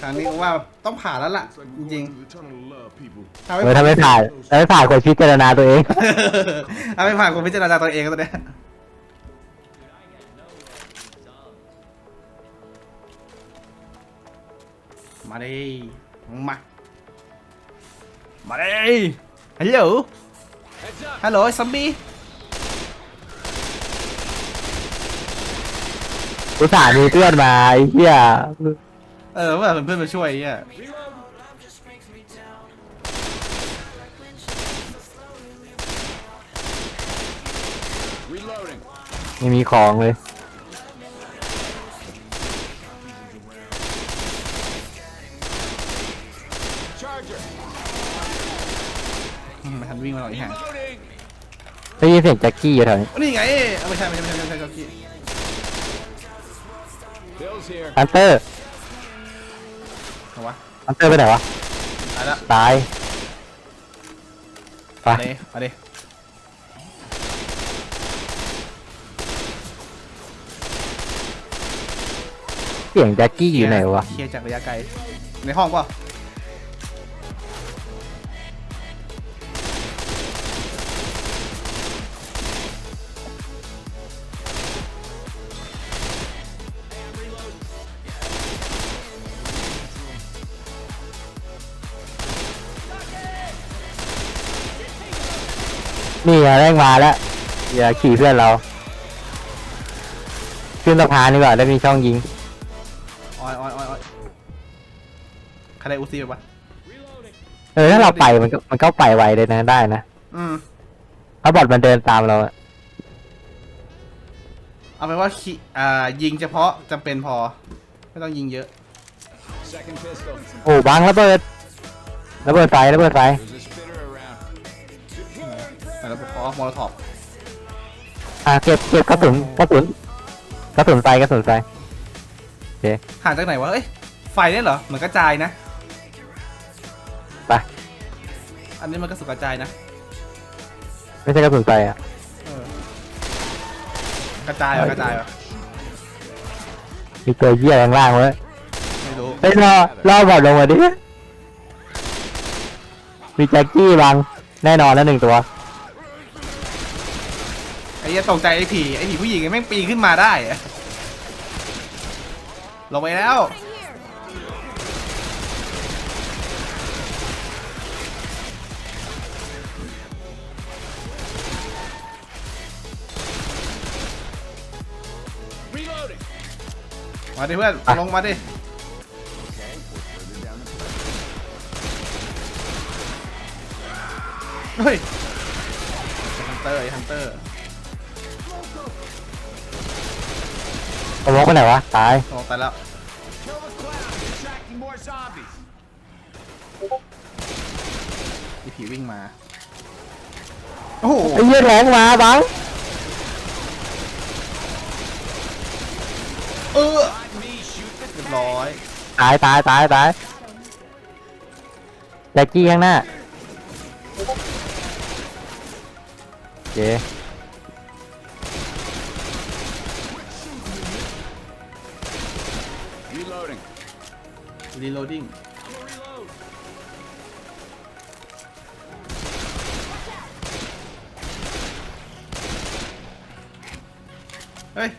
ครั้งนี้กูว่าต้องผ่านแล้วล่ะ It's like จ we're ริง going through the tunnel of love, people. ๆถ้าเออถ้าไม่ไม่ผ่านถ้าไม่ผ่านคนพิจารณาตัวเอง ถ้าไม่ผ่านกูพิจารณาตัวเองก็ตัวเนี้ยมาดิมา มาดิฮัลโหล ฮัลโหลซัมบี้อุตส่าห์มีเพื่อนมาไอ้เหี้ย เออเพื่อนเพื่อนมาช่วยไอ้เนี่ย Reloading. ไม่มีของเลย Charger. อืมไม่ทันวิ่งมาหน่อยฮะ Reloading. ได้ยินเสียงแจ็คกี้อยู่แถวนี้นี่ไงเอาไม่ใช่ไม่ใช่ไม่ใช่ไม่ใช่ไม่ใช่ Bill's here. ฮันเตอร์ เอาวะฮันเตอร์ไปไหนวะ ตายละตาย ไปมาดิมาดิเสียงแจ็คกี้อยู่ไหนวะ เคลียร์จากระยะไกล ในห้องเปล่ะ นี่ไงแม่งมาแล้วอย่าขี่เพื่อนเรา ขึ้นสะพานดีกว่าแล้วมีช่องยิง ออยออยออยออยใครได้อูซี่ไปปะเออถ้าเราไปมันก็มันก็ไปไวเลยนะได้นะอืม ถ้าบอดมันเดินตามเราอะเอาเป็นว่าขี่อ่า ยิงเฉพาะจำเป็นพอ ไม่ต้องยิงเยอะ Second pistol. โอ้บังระเบิดระเบิดไฟระเบิดไฟ แต่เราพอมอลท็อปอะเก็บเก็บกระสุนกระสุนกระสุนไฟกระสุนไฟห่างจากไหนวะเอ้ยไฟเนี่ยเหรอเหมือนกระจายนะไป อันนี้มันกระสุนกระจายนะไม่ใช่กระสุนไฟอะเออกระจายวะกระจายวะมีตัวเหี้ยข้างล่างเว้ยไม่รู้เฮ้ยรอรอบอดลงมาดิมีแจ็คกี้บังแน่นอนแล้วหนึ่งตัวไอ้ยตกใจไอ้ผีไอ้ผีผู้หญิงแม่งปีนขึ้นมาได้ลงไปแล้วมาดิเพื่อนลงมาดิเฮ้ยฮันเตอร์ไอ้ฮันเตอร์ สมองไปไหนวะ ตายลงไปแล้ว Kill the cloud. Attracting more zombies. ไอ้ผีวิ่งมา โอ้โห ไอ้เหี้ยแทงมาบังเออ Not me. Shoot the เรียบร้อย ตายตายตายตายแจ็คกี้ข้างหน้าโอเค รีโหลดิ้งเฮ้ย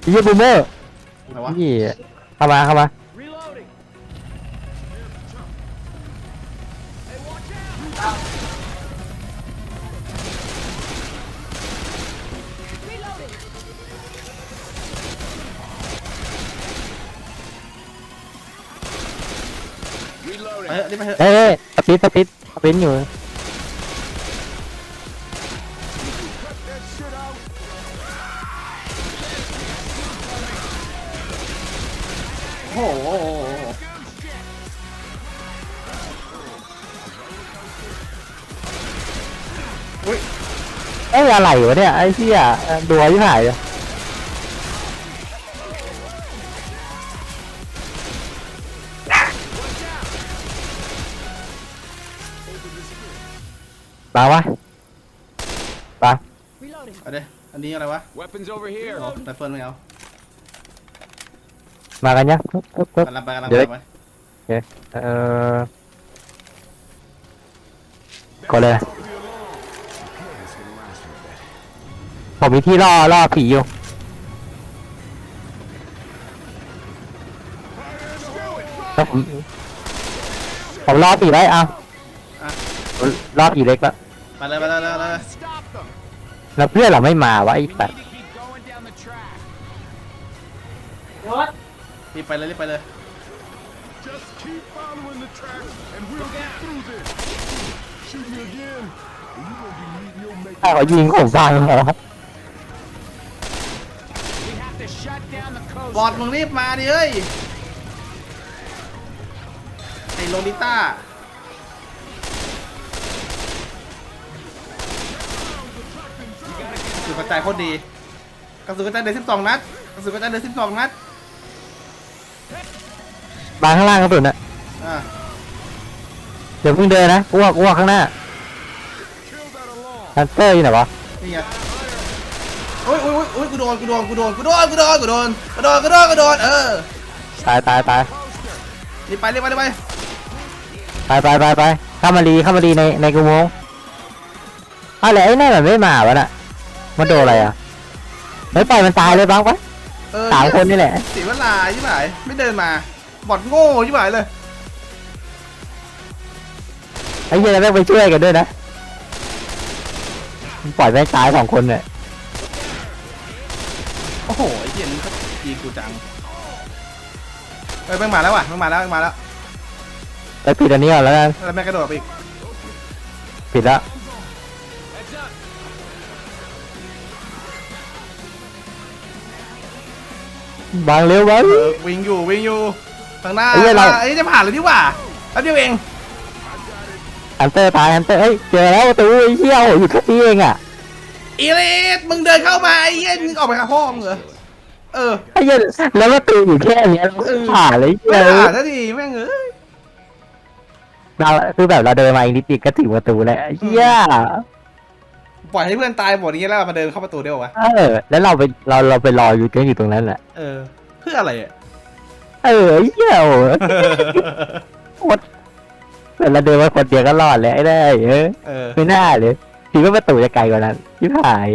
ไอ้เหี้ยบูมเมอร์อะไรวะ นี่เข้ามาเข้ามา ไปเถอะรีบไปเถอะเอ้ยสปิดสปิดสปิดอยู่ That shit out. โอ้โหอุ้ย เอ้ยอะไรวะเนี่ยไอ้เหี้ยเอ่อดูที่หายเลย มาวะไปเอาดิอันนี้อะไรวะ Weapons over here. อ๋อไรเฟิลไม่เอามากันยังปึ๊บปึ๊บปึ๊บ กำลังไปกำลังเดี๋ไปยวกำลังไป เออก็เลยผมมีที่ล่อล่อผีอยู่ แล้วผมผมล่อผีไว้เอา ผมล่อผีเล็กแล้วมาเลยมาเลยมาเลยมาเลย Stop them. แล้วเพื่อนเราไม่มาวะไอ้สัต We ว์ need to keep going down the track. รีบไปเลยรีบไปเลย Just keep following the track, and we'll get through this. Shoot me again, and you gonna be meeting your mate. ถ้าเขายิงผมฟังเหรอ We have to shut down the coast. บอดมึงรีบมาดิเฮ้ยไอ้โลลิต้า กระสุนกระจายโคตรดีกระสุนกระจายเดือนสิบสองนัดกระสุนกระจายเดือนสิบสองนัดบางข้างล่างกระสุนอะอ่าเดี๋ยวเพิ่งเดินนะอ้วกอ้วกข้างหน้า Kill that alarm. ฮันเตอร์อยู่ไหนวะนี่ไงโอ้ยโอ้ยโอ้ยโอ้ยกูโดนกูโดนกูโดนกูโดนกูโดนกูโดนกูโดนกูโดนกูโดนเออตายตายตายรีบไปรีบไปรีบไปไปไปไปไปเข้ามารีเข้ามารีในในกุโมงค์อะไรไอ้นั่นมันไม่มาวะน่ะ มันโดนอะไรอะเฮ้ยปล่อยมันตายเลยบ้างปะเออสามคนนี่แหละ เสียเวลาใช่ไหมไม่เดินมา บอดโง่ใช่ไหมเลย ไอ้เหี้ยแม่งไปช่วยกันด้วยนะมันปล่อยแม่งตายสองคนเนี่ยโอ้โหไอ้เหี้ยนี่ก็ยิงกูจังเฮ้ยแม่งมาแล้วว่ะแม่งมาแล้วแม่งมาแล้วไปปิดอันนี้ก่อนแล้วกันแล้วแม่งกระโดดไปอีกปิดแล้ว บางเร็วบาง เออวิ่งอยู่วิ่งอยู่ทางหน้าไอ้เหี้ยเรา ไอ้ยจะผ่านเลยดีกว่าแป๊บเดียวเองฮันเตอร์ตายฮันเตอร์เฮ้ยเจอแล้วประตูไอ้เหี้ยโอ้โหอยู่แค่นี้เองอะอีเลสมึงเดินเข้ามาไอ้เหี้ยมึงออกไปหาพ่อมึงเหรอเออไอ้เหี้ยแล้วประตูอยู่แค่เนี้ยเราก็ผ่านเลยเหี้ไม่ยผ่านซะทีแม่งเอ้ยเราคือแบบเราเดินมาอีกนิดเดียวก็ถึงประตูแล้วไอ้เหี้ย ปล่อยให้เพื่อนตายหมดอย่างเงี้ยแล้วเรามาเดินเข้าประตูเดียววะเออ แล้วเราไปเราเราไปรออยู่กันอยู่ตรงนั้นแหละ เออ เพื่ออะไรอะ เออไอ้เหี้ยโอ้โหโคตรแต่เราเดินมาคนเดียวก็รอดแล้วไอ้ได้เออเออ ไม่น่าเลยคิดว่าประตูจะไกลกว่านั้นชิบหาย